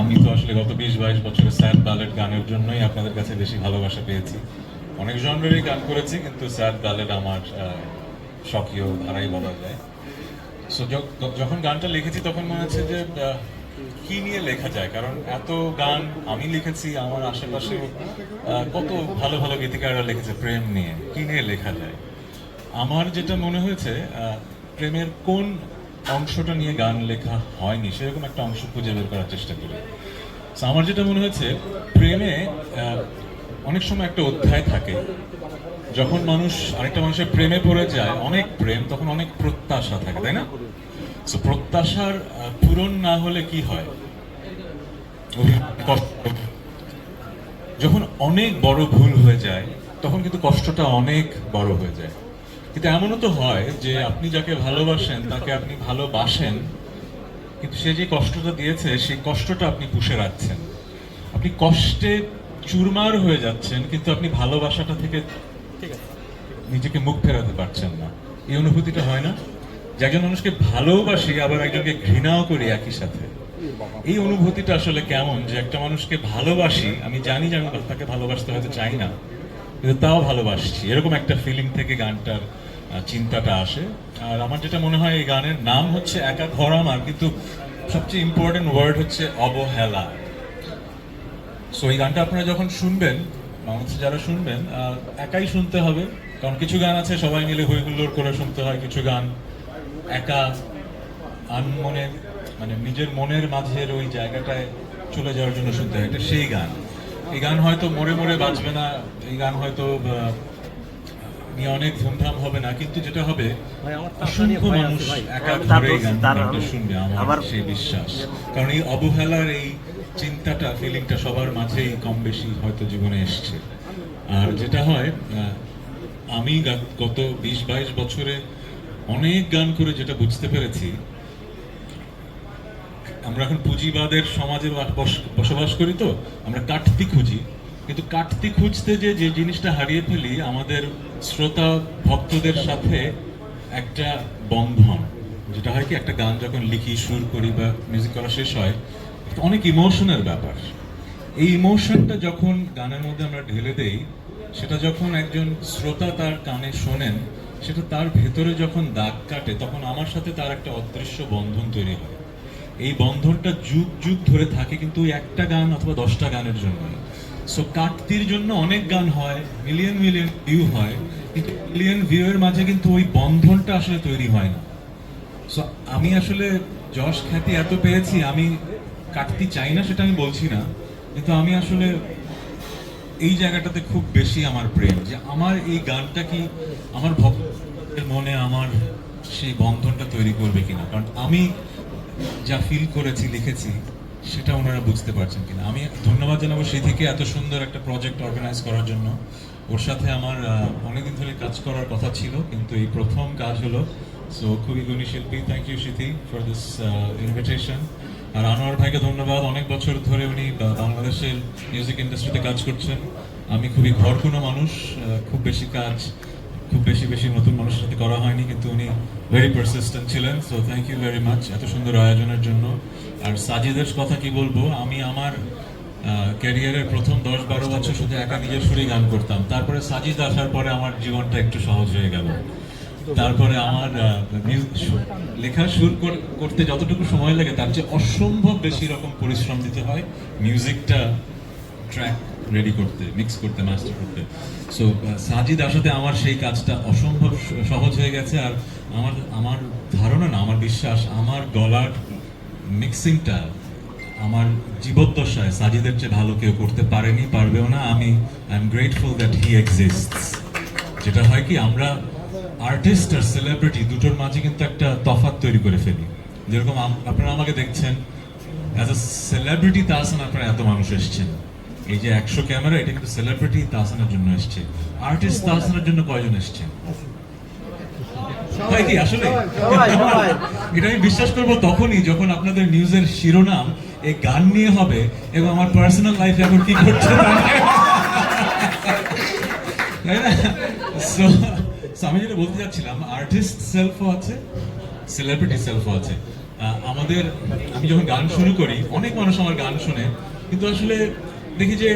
আমি তো আসলে গত বিশ বাইশ বছরের স্যাড ব্যালেড গানের জন্যই আপনাদের কাছে বেশি ভালোবাসা পেয়েছি। অনেক জনরেরই গান করেছি, কিন্তু স্যাড ব্যালেড আমার স্বকীয় ধারাই বলা যায়। সো যখন গানটা লিখেছি তখন মনে হচ্ছে যে কি নিয়ে লেখা যায়? কারণ এত গান আমি লিখেছি, আমার আশেপাশে কত ভালো ভালো গীতিকাররা লিখেছে প্রেম নিয়ে, কি নিয়ে লেখা যায়? আমার যেটা মনে হয়েছে প্রেমের কোন অংশটা নিয়ে গান লেখা হয়নি সেরকম একটা অংশ খুঁজে বের করার চেষ্টা করি। আমার যেটা মনে হয়েছে প্রেমে অনেক সময় একটা অধ্যায় থাকে যখন মানুষ আরেকটা মানুষের প্রেমে পড়ে যায় অনেক প্রেম তখন অনেক প্রত্যাশা থাকে তাই না? So, প্রত্যাশার পূরণ না হলে কি হয়? যখন অনেক বড় ভুল হয়ে যায় তখন কিন্তু কষ্টটা অনেক বড় হয়ে যায়। কিন্তু এমনও তো হয় যে আপনি যাকে ভালোবাসেন তাকে আপনি ভালোবাসেন কিন্তু সে যে কষ্টটা দিয়েছে সেই কষ্টটা আপনি পুষে রাখছেন। আপনি কষ্টে চুরমার হয়ে যাচ্ছেন কিন্তু আপনি ভালোবাসাটা থেকে নিজেকে মুখ ফেরাতে পারছেন না। এই অনুভূতিটা হয় না? যে একজন মানুষকে ভালোবাসি আবার একজনকে ঘৃণাও করি একই সাথে। এই অনুভূতিটা আসলে কেমন? যে একটা মানুষকে ভালোবাসি আমি জানি যে আমি তাকে ভালোবাসতে হয়তো চাই না কিন্তু তাও ভালোবাসছি। এরকম একটা ফিলিং থেকে গানটার চিন্তাটা আসে। আর আমার যেটা মনে হয় এই গানের নাম হচ্ছে একা ঘর আমার, কিন্তু সবচেয়ে ইম্পর্টেন্ট ওয়ার্ড হচ্ছে অবহেলা। সো এই গানটা আপনারা যখন শুনবেন, বাংলাদেশে যারা শুনবেন একাই শুনতে হবে। কারণ কিছু গান আছে, সবাই মিলে হইহুল্লোড় করে শুনতে হয়। কিছু গান একা আনমনে মানে নিজের মনের মাঝের ওই জায়গাটায় চলে যাওয়ার জন্য শুনতে হয়। এটা সেই গান। এই গান হয়তো মরে মরে বাজবে না এই গান হয়তো নিয়ে অনেক ধুমধাম হবে না কিন্তু যেটা হবে অসংখ্য মানুষ একা ঘরে গানটা শুনবে আমার সেই বিশ্বাস। কারণ এই অবহেলার এই চিন্তাটা ফিলিংটা সবার মাঝেই কম বেশি হয়তো জীবনে এসছে। আর যেটা হয় আমি গত বিশ বাইশ বছরে অনেক গান করে যেটা বুঝতে পেরেছি আমরা এখন পুঁজিবাদের সমাজে বসবাস করি তো, আমরা কাটতি খুঁজি। কিন্তু কাটতি খুঁজতে যে যে জিনিসটা হারিয়ে ফেলি, আমাদের শ্রোতা ভক্তদের সাথে একটা বন্ধন। যেটা হয় কি, একটা গান যখন লিখি, সুর করি বা মিউজিক করা শেষ হয় অনেক ইমোশনের ব্যাপার। এই ইমোশনটা যখন গানের মধ্যে আমরা ঢেলে দেই, সেটা যখন একজন শ্রোতা তার কানে শোনেন, সেটা তার ভেতরে যখন দাগ কাটে, তখন আমার সাথে তার একটা অদৃশ্য বন্ধন তৈরি হয়। এই বন্ধনটা যুগ যুগ ধরে থাকে কিন্তু ওই একটা গান অথবা দশটা গানের জন্য সো কাটতির জন্য অনেক গান হয় মিলিয়ন মিলিয়ন ভিউ হয়, কিন্তু মিলিয়ন ভিউ এর মাঝে কিন্তু ওই বন্ধনটা আসলে তৈরি হয় না। সো আমি আসলে যশ খ্যাতি এত পেয়েছি, আমি কাটতি চাই না সেটা আমি বলছি না, কিন্তু আমি আসলে এই জায়গাটাতে খুব বেশি আমার প্রেম, যে আমার এই গানটা কি আমার ভক্তের মনে আমার সেই বন্ধনটা তৈরি করবে কিনা? কারণ আমি যা ফিল করেছি, লিখেছি, সেটা ওনারা বুঝতে পারছেন কিনা। আমি ধন্যবাদ জানাব সেই থেকে এত সুন্দর একটা প্রজেক্ট অর্গানাইজ করার জন্য। ওর সাথে আমার অনেকদিন ধরে কাজ করার কথা ছিল, কিন্তু এই প্রথম কাজ হলো সো খুবই গুণী শিল্পী thank you Sithi for this invitation আর আনোয়ার ভাইকে ধন্যবাদ, অনেক বছর ধরে উনি বাংলাদেশের মিউজিক ইন্ডাস্ট্রিতে কাজ করছেন। আমি খুবই ঘরকুনো মানুষ খুব বেশি কাজ খুব বেশি বেশি নতুন মানুষের সাথে করা হয়নি, কিন্তু উনি ভেরি পারসিস্টেন্ট ছিলেন so thank you very much এত সুন্দর আয়োজনের জন্য। আর সাজিদের কথা কি বলব, আমি আমার ক্যারিয়ারের প্রথম দশ বারো বছর শুধু একা নিজের সুরে গান করতাম। তারপরে সাজিদ আসার পরে আমার জীবনটা একটু সহজ হয়ে গেল। তারপরে আমার লেখা সুর করতে যতটুকু সময় লাগে, তার চেয়ে অসম্ভব বেশি রকম পরিশ্রম দিতে হয়। মিউজিকটা ট্র্যাক রেডি করতে মিক্স করতে মাস্টার করতে। সো সাজিদ আসাতে আমার সেই কাজটা অসম্ভব সহজ হয়ে গেছে আর আমার আমার ধারণা না, আমার বিশ্বাস, আমার গলার মিক্সিংটা আমার জীবদ্দশায় সাজিদের চেয়ে ভালো কেউ করতে পারেনি, পারবেও না। আমি I am grateful that he exist যেটা হয় কি, আমরা আর্টিস্ট আর সেলিব্রিটি দুটোর মাঝে কিন্তু একটা তফাৎ তৈরি করে ফেলি। যেরকম আপনারা আমাকে দেখছেন অ্যাজ আ সেলিব্রিটি তাহসান আপনারা এত মানুষ এসছেন। এই যে একশো ক্যামেরা এটা কিন্তু সেলিব্রিটি তাহসানের জন্য এসছে। আর্টিস্ট তাহসানের জন্য কয়জন এসছেন হয় কি আসলে। এটা আমি বিশ্বাস করব তখনই যখন আপনাদের নিউজের শিরোনাম এই গান নিয়ে হবে এবং আমার পার্সোনাল লাইফ এখন কি করছে তাই না? আমি যেটা বলতে চাচ্ছিলাম আর্টিস্ট সেলফও আছে সেলিব্রিটি সেলফও আছে। আমাদের আমি যখন গান শুরু করি অনেক মানুষ আমার গান শুনে কিন্তু আসলে দেখি যে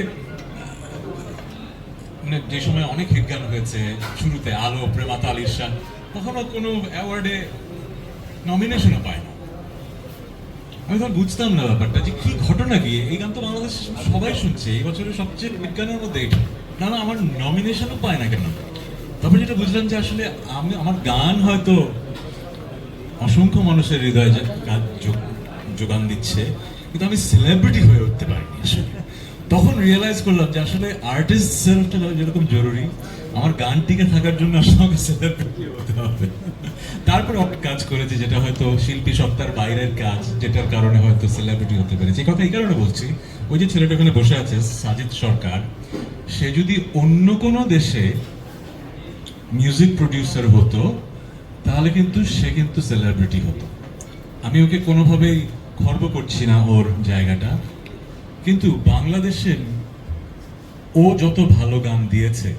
মানে যে সময় অনেক হিট গান হয়েছে, শুরুতে আলো, প্রেমাতা আলিশা কখনো কোনো অ্যাওয়ার্ডে নমিনেশনও পায় না। আমি তখন বুঝতাম না ব্যাপারটা যে কি ঘটনা গিয়ে এই গান তো বাংলাদেশ সবাই শুনছে, এই বছরের সবচেয়ে হিট গানের মধ্যে এটা না না, আমার নমিনেশনও পায় না কেন? তারপর যেটা বুঝলাম যে আসলে আমি, আমার গান হয়তো অসংখ্য মানুষের হৃদয়ে যোগান দিচ্ছে, কিন্তু আমি সেলিব্রিটি হয়ে উঠতে পারিনি আসলে। তখন রিয়েলাইজ করলাম যে আসলে আর্টিস্ট সেলফটা যেরকম জরুরি, আমার গান টিকে থাকার জন্য আসলে আমাকে সেলিব্রিটি হবে। তারপর অনেক কাজ করেছি যেটা হয়তো শিল্পী সত্তার বাইরের কাজ, যেটার কারণে হয়তো সেলিব্রিটি হতে পেরেছি। এই কথা এই কারণে বলছি, ওই যে ছেলেটা ওখানে বসে আছে, সাজিদ সরকার, সে যদি অন্য কোনো দেশে মিউজিক প্রডিউসার হতো, তাহলে কিন্তু সে কিন্তু সেলিব্রিটি হতো। আমি ওকে কোনোভাবেই খর্ব করছি না ওর জায়গাটা। কিন্তু বাংলাদেশে ও যত ভালো গান দিয়েছে,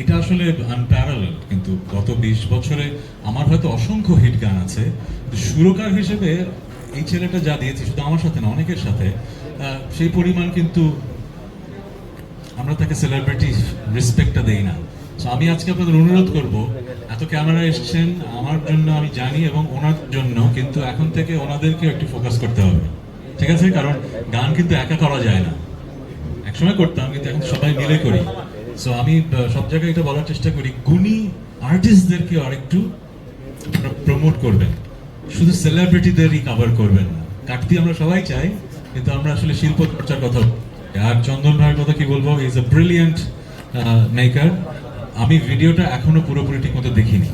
এটা আসলে আনপ্যারাল কিন্তু গত বিশ বছরে আমার হয়তো অসংখ্য হিট গান আছে। সুরকার হিসেবে এই ছেলেটা যা দিয়েছে, শুধু আমার সাথে না, অনেকের সাথে সেই পরিমাণ কিন্তু আমরা তাকে সেলিব্রিটি রেসপেক্টটা দেই না। So, আমি আজকে আপনাদের অনুরোধ করব, এত ক্যামেরা এসছেন, আমার জন্য আমি জানি এবং ওনার জন্য, কিন্তু এখন থেকে ওনাদেরকে একটু ফোকাস করতে হবে। ঠিক আছে? কারণ গান কিন্তু একা করা যায় না। একসময় করতাম, কিন্তু এখন সবাই মিলে করি। সো আমি সব জায়গায় এটা বলার চেষ্টা করি, গুণী আর্টিস্টদেরকে আরেকটু প্রমোট করবেন। শুধু সেলিব্রিটিদেরই কভার করবেন না। কাটতি আমরা সবাই চাই, কিন্তু আমরা আসলে শিল্প চর্চার কথা আর চন্দন ভাইয়ের কথা কি বলব? ইজ এ ব্রিলিয়েন্ট মেকার আমি ভিডিওটা এখনও পুরোপুরি ঠিক মতো দেখিনি।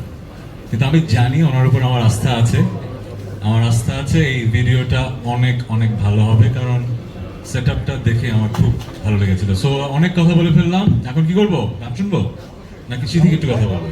কিন্তু আমি জানি ওনার উপর আমার আস্থা আছে। আমার আস্থা আছে এই ভিডিওটা অনেক অনেক ভালো হবে, কারণ সেট আপটা দেখে আমার খুব ভালো লেগেছিল। সো অনেক কথা বলে ফেললাম। এখন কি করব? গান শুনব? নাকি সিধি একটু কথা বলব?